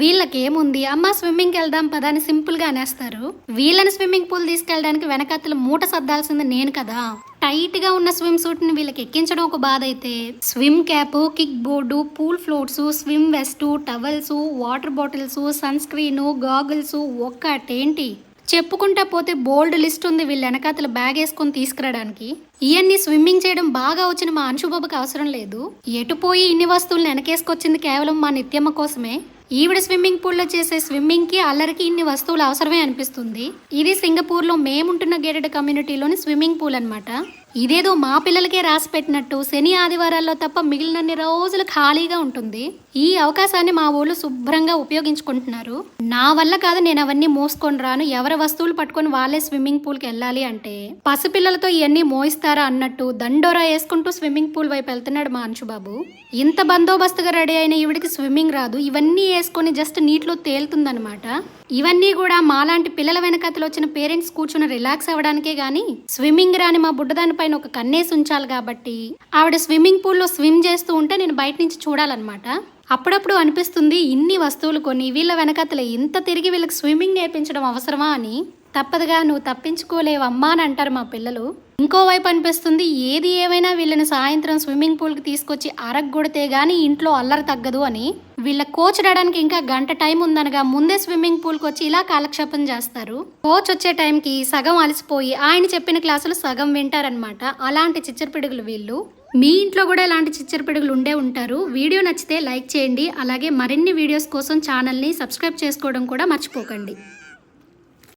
వీళ్ళకి ఏముంది అమ్మ స్విమ్మింగ్కి వెళ్దాం పదా అని సింపుల్గా అనేస్తారు. వీళ్ళని స్విమ్మింగ్ పూల్ తీసుకెళ్ళడానికి వెనకత్తలు మూట సర్దాల్సింది నేను కదా. టైట్గా ఉన్న స్విమ్ సూట్ని వీళ్ళకి ఎక్కించడం ఒక బాధ అయితే swim cap kick board pool floats swim vest towels water bottles sunscreen goggles ఒక్కటేంటి? చెప్పుకుంటా పోతే బోల్డ్ లిస్ట్ ఉంది వీళ్ళ వెనకాతల బ్యాగ్ వేసుకొని తీసుకురావడానికి. ఇవన్నీ స్విమ్మింగ్ చేయడం బాగా వచ్చిన మా అంశుబాబుకి అవసరం లేదు. ఎటుపోయి ఇన్ని వస్తువులను వెనకేసుకొచ్చింది కేవలం మా నిత్యమ్మ కోసమే. ఈవిడ స్విమ్మింగ్ పూల్లో చేసే స్విమ్మింగ్కి అల్లరికి ఇన్ని వస్తువులు అవసరమే అనిపిస్తుంది. ఇది సింగపూర్లో మేముంటున్న గేటెడ్ కమ్యూనిటీలోని స్విమ్మింగ్ పూల్ అన్నమాట. ఇదేదో మా పిల్లలకే రాసి పెట్టినట్టు శని ఆదివారాల్లో తప్ప మిగిలినన్ని రోజులు ఖాళీగా ఉంటుంది. ఈ అవకాశాన్ని మా ఊళ్ళు శుభ్రంగా ఉపయోగించుకుంటున్నారు. నా వల్ల కాదు నేను అవన్నీ మోసుకొని రాను. ఎవరి వస్తువులు పట్టుకొని వాళ్ళే స్విమ్మింగ్ పూల్కి వెళ్ళాలి అంటే పసిపిల్లలతో ఇవన్నీ మోయిస్తారా అన్నట్టు దండోరా వేసుకుంటూ స్విమ్మింగ్ పూల్ వైపు వెళ్తున్నాడు మా అంశుబాబు ఇంత బందోబస్తుగా రెడీ అయిన ఈవిడికి స్విమ్మింగ్ రాదు. ఇవన్నీ వేసుకొని జస్ట్ నీటిలో తేలుతుందనమాట ఇవన్నీ కూడా మాలాంటి పిల్లల వెనకతలు వచ్చిన పేరెంట్స్ కూర్చుని రిలాక్స్ అవ్వడానికే గాని స్విమ్మింగ్ రాని మా బుడ్డదాని పైన ఒక కన్నేసి ఉంచాలి కాబట్టి ఆవిడ స్విమ్మింగ్ పూల్లో స్విమ్ చేస్తూ ఉంటే నేను బయట నుంచి చూడాలన్నమాట. అప్పుడప్పుడు అనిపిస్తుంది ఇన్ని వస్తువులు కొని వీళ్ళ వెనకతలే ఇంత తిరిగి వీళ్ళకి స్విమ్మింగ్ నేర్పించడం అవసరమా అని. తప్పదుగా నువ్వు తప్పించుకోలేవమ్మా అని అంటారు మా పిల్లలు. ఇంకోవైపు అనిపిస్తుంది ఏది ఏమైనా వీళ్ళని సాయంత్రం స్విమ్మింగ్ పూల్కి తీసుకొచ్చి అరగొడితే గానీ ఇంట్లో అల్లరి తగ్గదు అని. వీళ్ళ కోచ్ రావడానికి ఇంకా గంట టైం ఉందనగా ముందే స్విమ్మింగ్ పూల్కి వచ్చి ఇలా కాలక్షేపం చేస్తారు. కోచ్ వచ్చే టైంకి సగం అలసిపోయి ఆయన చెప్పిన క్లాసులు సగం వింటారనమాట. అలాంటి చిచ్చరపిడుగులు వీళ్ళు. మీ ఇంట్లో కూడా ఇలాంటి చిచ్చరపిడుగులు ఉండే ఉంటారు. వీడియో నచ్చితే లైక్ చేయండి. అలాగే మరిన్ని వీడియోస్ కోసం ఛానల్ని సబ్స్క్రైబ్ చేసుకోవడం కూడా మర్చిపోకండి.